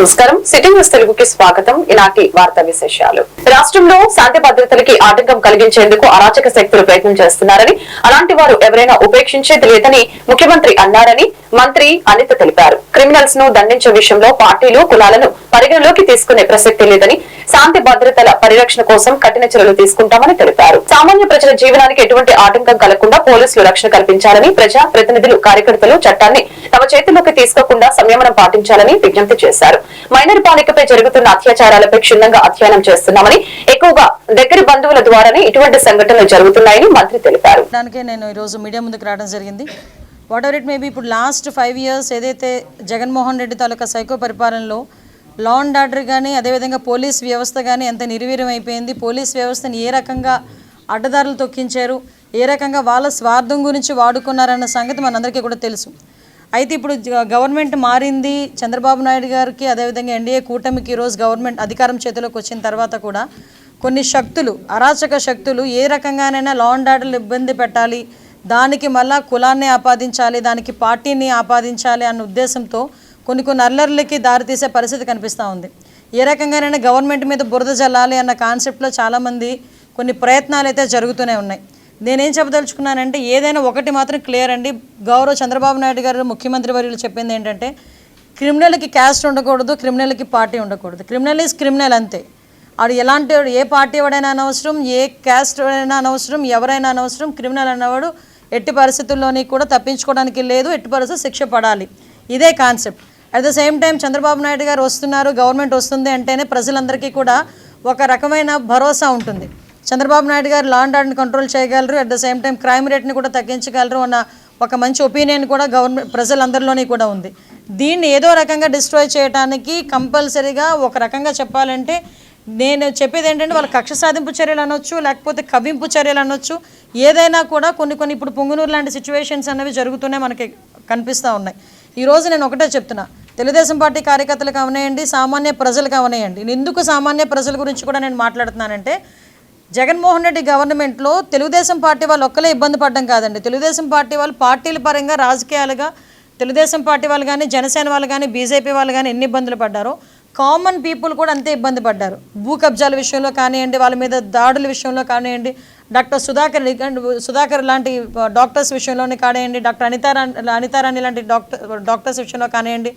నమస్కారం. City news తెలుగుకి స్వాగతం. ఈనాటి వార్తా విశేషాలు. రాష్ట్రంలో శాంతి భద్రతలకి ఆటంకం కలిగించేందుకు అరాచక శక్తులు ప్రయత్నం చేస్తున్నారని అలాంటి వారు ఎవరైనా ఉపేక్షించేది లేదని ముఖ్యమంత్రి అన్నారని మంత్రి అనిత తెలిపారు. క్రిమినల్స్ను దండించే విషయంలో పార్టీలు కులాలను పరిగణలోకి తీసుకునే ప్రసక్తి లేదని శాంతి భద్రతల పరిరక్షణ కోసం కఠిన చర్యలు తీసుకుంటామని తెలిపారు. సామాన్య ప్రజల జీవనానికి ఎటువంటి ఆటంకం కలగకుండా పోలీసులు రక్షణ కల్పించాలని ప్రజా ప్రతినిధులు కార్యకర్తలు చట్టాన్ని తమ చేతుల్లోకి తీసుకోకుండా సంయమనం పాటించాలని విజ్ఞప్తి చేశారు. మైనర్ బాలికపై జరుగుతున్న అత్యాచారాలపై క్షుణ్ణంగా అధ్యయనం చేస్తున్నామని ఎక్కువగా దగ్గర బంధువుల ద్వారానే ఇటువంటి సంఘటనలు జరుగుతున్నాయని మంత్రి తెలిపారు. దానికే నేను ఈరోజు మీడియా ముందుకు రావడం జరిగింది. వాట్ ఎవర్ ఇట్ మేబీ ఇప్పుడు లాస్ట్ ఫైవ్ ఇయర్స్ ఏదైతే జగన్మోహన్ రెడ్డి తాలూకా సైకో పరిపాలనలో లా అండ్ ఆర్డర్ కానీ అదేవిధంగా పోలీస్ వ్యవస్థ కానీ ఎంత నిర్వీర్యం అయిపోయింది పోలీస్ వ్యవస్థని ఏ రకంగా అడ్డదారులు తొక్కించారు ఏ రకంగా వాళ్ళ స్వార్థం గురించి వాడుకున్నారన్న సంగతి మనందరికీ కూడా తెలుసు. అయితే ఇప్పుడు గవర్నమెంట్ మారింది చంద్రబాబు నాయుడు గారికి అదేవిధంగా ఎన్డీఏ కూటమికి ఈరోజు గవర్నమెంట్ అధికారం చేతిలోకి వచ్చిన తర్వాత కూడా కొన్ని శక్తులు అరాచక శక్తులు ఏ రకంగానైనా లా అండ్ ఆర్డర్లు ఇబ్బంది పెట్టాలి దానికి మళ్ళా కులాన్ని ఆపాదించాలి దానికి పార్టీని ఆపాదించాలి అన్న ఉద్దేశంతో కొన్ని కొన్ని అల్లర్లకి దారితీసే పరిస్థితి కనిపిస్తూ ఉంది. ఏ రకంగానైనా గవర్నమెంట్ మీద బురద జల్లాలి అన్న కాన్సెప్ట్లో చాలామంది కొన్ని ప్రయత్నాలు అయితే జరుగుతూనే ఉన్నాయి. నేనేం చెప్పదలుచుకున్నానంటే ఏదైనా ఒకటి మాత్రం క్లియర్ అండి. గౌరవ చంద్రబాబు నాయుడు గారు ముఖ్యమంత్రి వర్యులు చెప్పింది ఏంటంటే క్రిమినల్కి క్యాస్ట్ ఉండకూడదు క్రిమినల్కి పార్టీ ఉండకూడదు. క్రిమినల్ ఈజ్ క్రిమినల్ అంతే. ఆడు ఎలాంటి వాడు ఏ పార్టీ వాడైనా అనవసరం ఏ క్యాస్ట్ అయినా అనవసరం ఎవరైనా అనవసరం క్రిమినల్ అన్నవాడు ఎట్టి పరిస్థితుల్లోని కూడా తప్పించుకోవడానికి లేదు ఎట్టి పరిస్థితులు శిక్ష పడాలి. ఇదే concept. At the same time Chandrababu Naidu garu వస్తున్నారు గవర్నమెంట్ వస్తుంది అంటేనే ప్రజలందరికీ కూడా ఒక రకమైన భరోసా ఉంటుంది. చంద్రబాబు నాయుడు గారు లా అండ్ ఆర్డర్ని కంట్రోల్ చేయగలరు at the same time crime రేట్ని కూడా తగ్గించగలరు అన్న ఒక మంచి ఒపీనియన్ కూడా గవర్నమెంట్ ప్రజలందరిలోని కూడా ఉంది. దీన్ని ఏదో రకంగా డిస్ట్రాయ్ చేయడానికి కంపల్సరీగా ఒక రకంగా చెప్పాలంటే నేను చెప్పేది ఏంటంటే వాళ్ళ కక్ష సాధింపు చర్యలు అనొచ్చు లేకపోతే కవింపు చర్యలు అనొచ్చు ఏదైనా కూడా కొన్ని కొన్ని ఇప్పుడు పొంగునూరు లాంటి సిచ్యువేషన్స్ అనేవి జరుగుతూనే మనకి కనిపిస్తూ ఉన్నాయి. ఈరోజు నేను ఒకటే చెప్తున్నా తెలుగుదేశం పార్టీ కార్యకర్తలకు అవనేయండి సామాన్య ప్రజలకు అవనేయండి. నేను ఎందుకు సామాన్య ప్రజల గురించి కూడా నేను మాట్లాడుతున్నానంటే జగన్మోహన్ రెడ్డి గవర్నమెంట్లో తెలుగుదేశం పార్టీ వాళ్ళు ఒక్కలే ఇబ్బంది పడడం కాదండి. తెలుగుదేశం పార్టీ వాళ్ళు పార్టీల పరంగా రాజకీయాలుగా తెలుగుదేశం పార్టీ వాళ్ళు కానీ జనసేన వాళ్ళు కానీ బీజేపీ వాళ్ళు కానీ ఎన్ని ఇబ్బందులు పడ్డారో కామన్ పీపుల్ కూడా అంతే ఇబ్బంది పడ్డారు. భూ కబ్జాల విషయంలో కానివ్వండి వాళ్ళ మీద దాడుల విషయంలో కానివ్వండి డాక్టర్ సుధాకర్ సుధాకర్ లాంటి డాక్టర్స్ విషయంలోనే కానివ్వండి డాక్టర్ అనితారాణి అనితారాణి లాంటి డాక్టర్ డాక్టర్స్ విషయంలో కానివ్వండి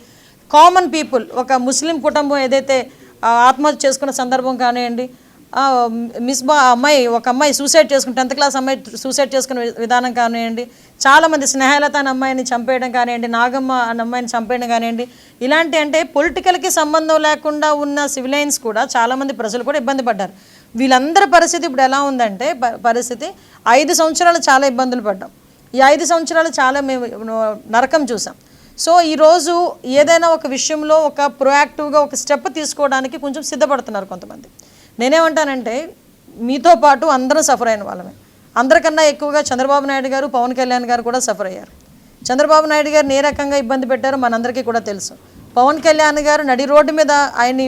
కామన్ పీపుల్ ఒక ముస్లిం కుటుంబం ఏదైతే ఆత్మహత్య చేసుకున్న సందర్భం కానివ్వండి మిస్ మిస్బా అమ్మాయి ఒక అమ్మాయి సూసైడ్ చేసుకుని టెన్త్ క్లాస్ అమ్మాయి సూసైడ్ చేసుకునే విధానం కానివ్వండి చాలామంది స్నేహలత అనే అమ్మాయిని చంపేయడం కానివ్వండి నాగమ్మ అనే అమ్మాయిని చంపేయడం కానివ్వండి ఇలాంటి అంటే పొలిటికల్కి సంబంధం లేకుండా ఉన్న సివిలైన్స్ కూడా చాలామంది ప్రజలు కూడా ఇబ్బంది పడ్డారు. వీళ్ళందరి పరిస్థితి ఇప్పుడు ఎలా ఉందంటే ప- పరిస్థితి ఐదు సంవత్సరాలు చాలా ఇబ్బందులు పడ్డాం. ఈ ఐదు సంవత్సరాలు చాలా మేము నరకం చూసాం. సో ఈరోజు ఏదైనా ఒక విషయంలో ఒక ప్రొయాక్టివ్గా ఒక స్టెప్ తీసుకోవడానికి కొంచెం సిద్ధపడుతున్నారు కొంతమంది. నేనేమంటానంటే మీతో పాటు అందరం సఫర్ అయిన వాళ్ళమే. అందరికన్నా ఎక్కువగా చంద్రబాబు నాయుడు గారు పవన్ కళ్యాణ్ గారు కూడా సఫర్ అయ్యారు. చంద్రబాబు నాయుడు గారు ఏ రకంగా ఇబ్బంది పెట్టారో మనందరికీ కూడా తెలుసు. పవన్ కళ్యాణ్ గారు నడి రోడ్డు మీద ఆయన్ని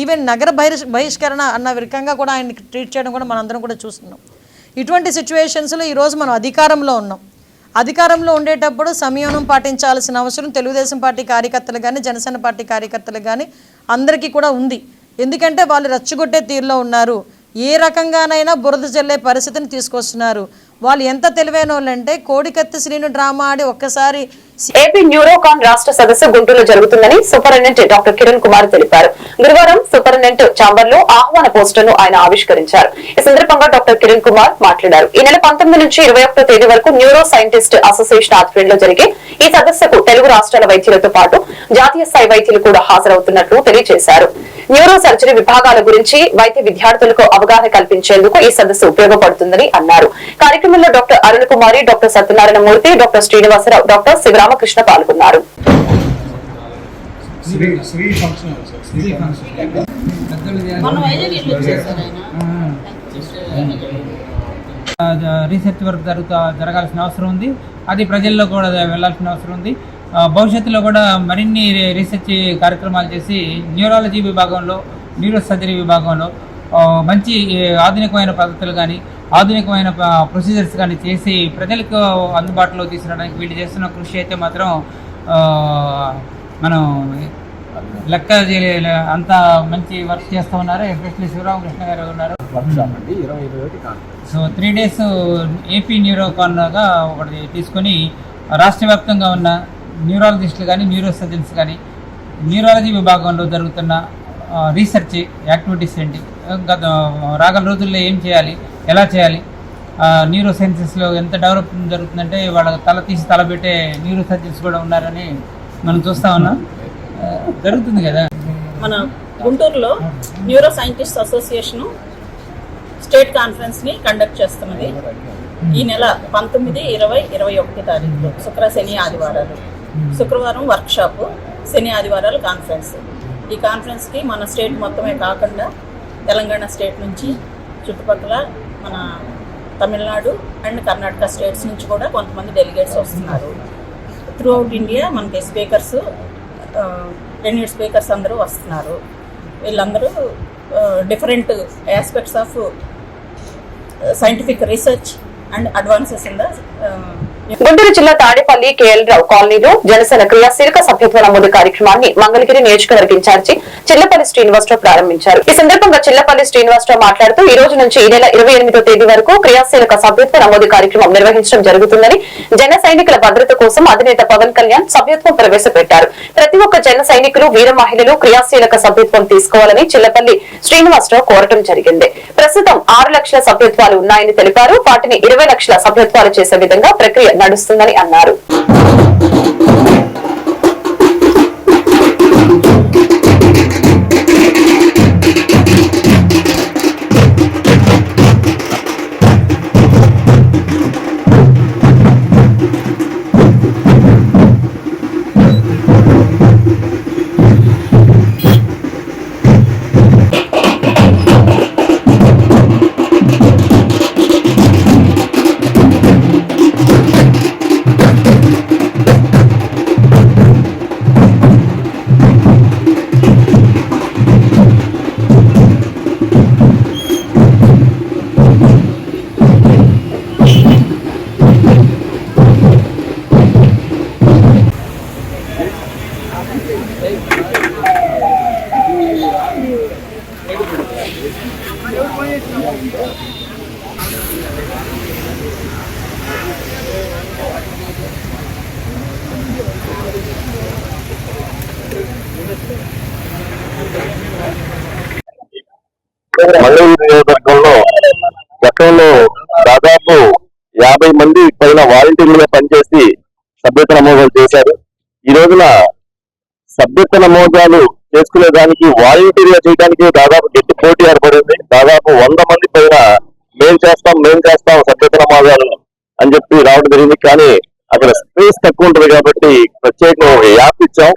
ఈవెన్ నగర బహిష్ బహిష్కరణ అన్న రకంగా కూడా ఆయన్ని ట్రీట్ చేయడం కూడా మనందరం కూడా చూస్తున్నాం. ఇటువంటి సిచ్యువేషన్స్లో ఈరోజు మనం అధికారంలో ఉన్నాం. అధికారంలో ఉండేటప్పుడు సంయమనం పాటించాల్సిన అవసరం తెలుగుదేశం పార్టీ కార్యకర్తలు కానీ జనసేన పార్టీ కార్యకర్తలు కానీ అందరికీ కూడా ఉంది. ఎందుకంటే వాళ్ళు రచ్చగొట్టే తీరులో ఉన్నారు. ఏ రకంగానైనా బురద జల్లే పరిస్థితిని తీసుకొస్తున్నారు. వాళ్ళు ఎంత తెలివైన వాళ్ళంటే కోడికత్తి శ్రీను డ్రామా ఆడి ఒక్కసారి ఏపీ న్యూరోకాన్ రాష్ట్ర సదస్సు గుంటూరులో జరుగుతుందని సూపరింటెండెంట్ డాక్టర్ కిరణ్ కుమార్ తెలిపారు. గురువారం సూపరింటెండెంట్ ఛాంబర్లో ఆహ్వాన పోస్టర్ను ఆయన ఆవిష్కరించారు. ఈ సందర్భంగా డాక్టర్ కిరణ్ కుమార్ మాట్లాడారు. ఈ నెల పంతొమ్మిది నుంచి ఇరవై ఒకటో తేదీ వరకు న్యూరో సైంటిస్ట్ అసోసియేషన్ ఆధ్వర్యంలో జరిగే ఈ సదస్సుకు తెలుగు రాష్ట్రాల వైద్యులతో పాటు జాతీయ స్థాయి వైద్యులు కూడా హాజరవుతున్నట్లు తెలియజేశారు. న్యూరో సర్జరీ విభాగాల గురించి వైద్య విద్యార్థులకు అవగాహన కల్పించేందుకు ఈ సదస్సు ఉపయోగపడుతుందని అన్నారు. కార్యక్రమంలో doctor Arun Kumari doctor Satyanarayana Murthy doctor Srinivasarao doctor Sivaramakrishna పాల్గొన్నారు. రీసెర్చ్ వర్క్ జరుగుతా జరగాల్సిన అవసరం ఉంది. అది ప్రజల్లో కూడా వెళ్ళాల్సిన అవసరం ఉంది. భవిష్యత్తులో కూడా మరిన్ని రీసెర్చ్ కార్యక్రమాలు చేసి న్యూరాలజీ విభాగంలో న్యూరో సర్జరీ విభాగంలో మంచి ఆధునికమైన పద్ధతులు కానీ ఆధునికమైన ప్రొసీజర్స్ కానీ చేసి ప్రజలకు అందుబాటులో తీసుకురావడానికి వీళ్ళు చేస్తున్న కృషి అయితే మాత్రం మనం లెక్క అంత మంచి వర్క్ చేస్తూ ఉన్నారు ఎస్పెషల్లీ శివరామకృష్ణ గారు ఉన్నారు. సో త్రీ డేస్ ఏపీ న్యూరోకాన్గా ఒకటి తీసుకొని రాష్ట్ర వ్యాప్తంగా ఉన్న న్యూరాలజిస్టులు కానీ న్యూరో సర్జన్స్ కానీ న్యూరాలజీ విభాగంలో జరుగుతున్న రీసెర్చ్ యాక్టివిటీస్ ఏంటి? గత రాగల రోజుల్లో ఏం చేయాలి? ఎలా చేయాలి? న్యూరో సైన్సెస్లో ఎంత డెవలప్మెంట్ జరుగుతుందంటే వాళ్ళ తల తీసి తల పెట్టే న్యూరో సర్జన్స్ కూడా ఉన్నారని మనం చూస్తా ఉన్నాం. జరుగుతుంది కదా? మన గుంటూరులో న్యూరో సైంటిస్ట్ అసోసియేషన్ స్టేట్ కాన్ఫరెన్స్ని కండక్ట్ చేస్తున్నది. ఈ నెల పంతొమ్మిది ఇరవై ఇరవై ఒకటి తారీఖులో శుక్ర శని ఆదివారాలు. శుక్రవారం వర్క్షాపు శని ఆదివారాలు కాన్ఫరెన్స్ ఈ కాన్ఫరెన్స్కి మన స్టేట్ మొత్తమే కాకుండా తెలంగాణ స్టేట్ నుంచి చుట్టుపక్కల మన తమిళనాడు అండ్ కర్ణాటక స్టేట్స్ నుంచి కూడా కొంతమంది డెలిగేట్స్ వస్తున్నారు. త్రూ అవుట్ ఇండియా మనకి స్పీకర్స్ రెన్యూడ్ స్పీకర్స్ అందరూ వస్తున్నారు. వీళ్ళందరూ different aspects of scientific research and advances in the Guntur జిల్లా తాడేపల్లి కేఎల్ రావు కాలనీలో జనసేన క్రియాశీలక సభ్యత్వ నమోదు కార్యక్రమాన్ని మంగళగిరి నియోజకవర్గ ఇన్ఛార్జి చిల్లపల్లి శ్రీనివాసరావు ప్రారంభించారు. ఈ సందర్భంగా చిల్లపల్లి శ్రీనివాసరావు మాట్లాడుతూ ఈ రోజు నుంచి ఈ నెల ఇరవై ఎనిమిదో తేదీ వరకు క్రియాశీలక సభ్యత్వ నమోదు కార్యక్రమం నిర్వహించడం జరుగుతుందని జన సైనికుల భద్రత కోసం అధినేత పవన్ కళ్యాణ్ సభ్యత్వం ప్రవేశపెట్టారు. ప్రతి ఒక్క జన సైనికులు వీర మహిళలు క్రియాశీలక సభ్యత్వం తీసుకోవాలని చిల్లపల్లి శ్రీనివాసరావు కోరటం జరిగింది. ప్రస్తుతం ఆరు లక్షల సభ్యత్వాలు ఉన్నాయని తెలిపారు. వాటిని ఇరవై లక్షల సభ్యత్వాలు చేసే విధంగా ప్రక్రియ నడుస్తుందని అన్నారు. మంగళగిరి నియోజకవర్గంలో గతంలో దాదాపు యాభై మంది పైన వాలంటీర్లుగా పనిచేసి సభ్యత నమోదాలు చేశారు. ఈ రోజున సభ్యత నమోదాలు చేసుకునే దానికి వాలంటీర్గా చేయడానికి దాదాపు గట్టి పోటీ ఏర్పడింది. దాదాపు వంద మంది పైన మేం చేస్తాం మేం చేస్తాం సభ్యత నమోదాలు అని చెప్పి రావడం జరిగింది. కానీ అక్కడ స్పేస్ తక్కువ ఉంటుంది కాబట్టి ప్రత్యేకంగా ఒక యాప్ ఇచ్చాం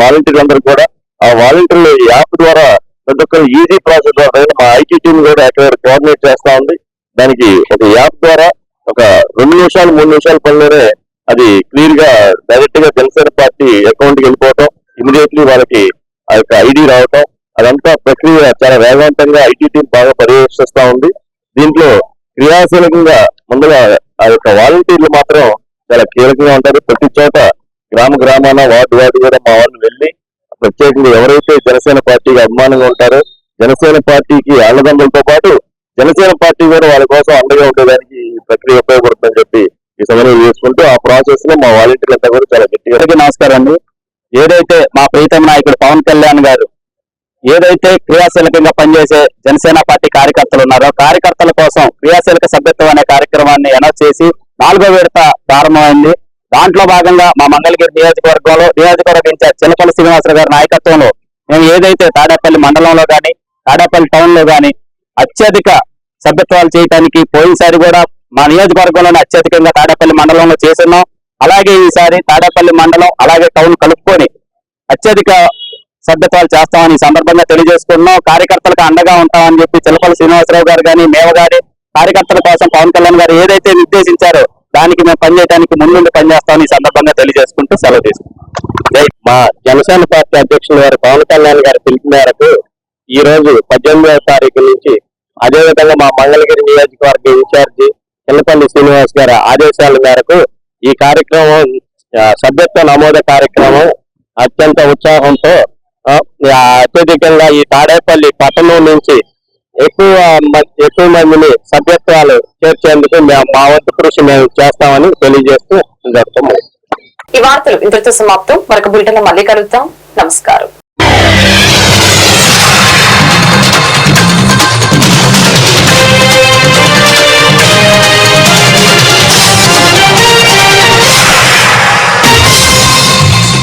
వాలంటీర్లు అందరూ కూడా. ఆ వాలంటీర్లు యాప్ ద్వారా ప్రతి ఒక్కరు ఈజీ ప్రాసెస్ ద్వారా మా ఐటీ టీమ్ కూడా అక్కడ కోఆర్డినేట్ చేస్తా ఉంది. దానికి ఒక యాప్ ద్వారా ఒక రెండు నిమిషాలు మూడు నిమిషాల పనిలోనే అది క్లియర్గా డైరెక్ట్గా జనసేన పార్టీ అకౌంట్కి వెళ్ళిపోవటం ఇమీడియట్లీ వాళ్ళకి ఆ యొక్క ఐడి రావటం అదంతా ప్రక్రియ చాలా వేగవంతంగా ఐటీ టీం బాగా పర్యవేక్షిస్తా ఉంది. దీంట్లో క్రియాశీలకంగా ముందుగా ఆ యొక్క వాలంటీర్లు మాత్రం చాలా కీలకంగా ఉంటారు. ప్రతి చోట గ్రామ గ్రామాన వార్డు వార్డు కూడా మా వాళ్ళు వెళ్ళి ప్రత్యేకంగా ఎవరైతే జనసేన పార్టీకి అభిమానంగా ఉంటారో జనసేన పార్టీకి అన్నదండలతో పాటు జనసేన పార్టీ కూడా వాళ్ళ కోసం అండగా ఉండేదానికి ప్రక్రియ ఉపయోగపడుతుందని చెప్పి ఈ చేసుకుంటూ ఆ ప్రాసెస్లో మా వాలంటీర్లు అంతా కూడా చాలా గట్టిగా నమస్కారం అండి. ఏదైతే మా ప్రీతమ నాయకుడు పవన్ కళ్యాణ్ గారు ఏదైతే క్రియాశీలకంగా పనిచేసే జనసేన పార్టీ కార్యకర్తలు ఉన్నారో కార్యకర్తల కోసం క్రియాశీలక సభ్యత్వం అనే కార్యక్రమాన్ని అనౌన్స్ చేసి నాలుగో విడత ప్రారంభమైంది. దాంట్లో భాగంగా మా మంగళగిరి నియోజకవర్గంలో నియోజకవర్గ ఇన్ఛార్జ్ చిన్నపల్లి శ్రీనివాసరావు గారి నాయకత్వంలో మేము ఏదైతే తాడేపల్లి మండలంలో కానీ తాడేపల్లి టౌన్లో కానీ అత్యధిక సభ్యత్వాలు చేయడానికి పోయినసారి కూడా మా నియోజకవర్గంలోనే అత్యధికంగా తాడేపల్లి మండలంలో చేస్తున్నాం. అలాగే ఈసారి తాడేపల్లి మండలం అలాగే టౌన్ కలుపుకొని అత్యధిక సభ్యత్వాలు చేస్తామని సందర్భంగా తెలియజేసుకున్నాం కార్యకర్తలకు అండగా ఉంటామని చెప్పి చిలపల్లి శ్రీనివాసరావు గారు కానీ మేవ గారి కార్యకర్తల కోసం పవన్ కళ్యాణ్ గారు ఏదైతే నిర్దేశించారో దానికి మేము పనిచేయడానికి ముందుండి పనిచేస్తామని ఈ సందర్భంగా తెలియజేసుకుంటూ సెలవు తీసుకుంటాం మా జనసేన పార్టీ అధ్యక్షులు గారు పవన్ కళ్యాణ్ గారి పిలుపు మేరకు ఈ రోజు పద్దెనిమిదవ తారీఖు నుంచి అదేవిధంగా మా మంగళగిరి నియోజకవర్గ ఇన్ఛార్జి చిన్నపల్లి శ్రీనివాస్ గారి ఆదేశాల మేరకు ఈ కార్యక్రమం సభ్యత్వ నమోదు కార్యక్రమం అత్యంత ఉత్సాహంతో అత్యధికంగా ఈ తాడేపల్లి పట్టణం నుంచి ఎక్కువ ఎక్కువ మందిని సభ్యత్వాలు చేర్చేందుకు మేము మా వంతు కృషి మేము చేస్తామని తెలియజేస్తూ జరుగుతాము ఈ వార్తలు ఇంతటితో సమాప్తం. మరొక బులెటిన్ మళ్ళీ కలుద్దాం. నమస్కారం.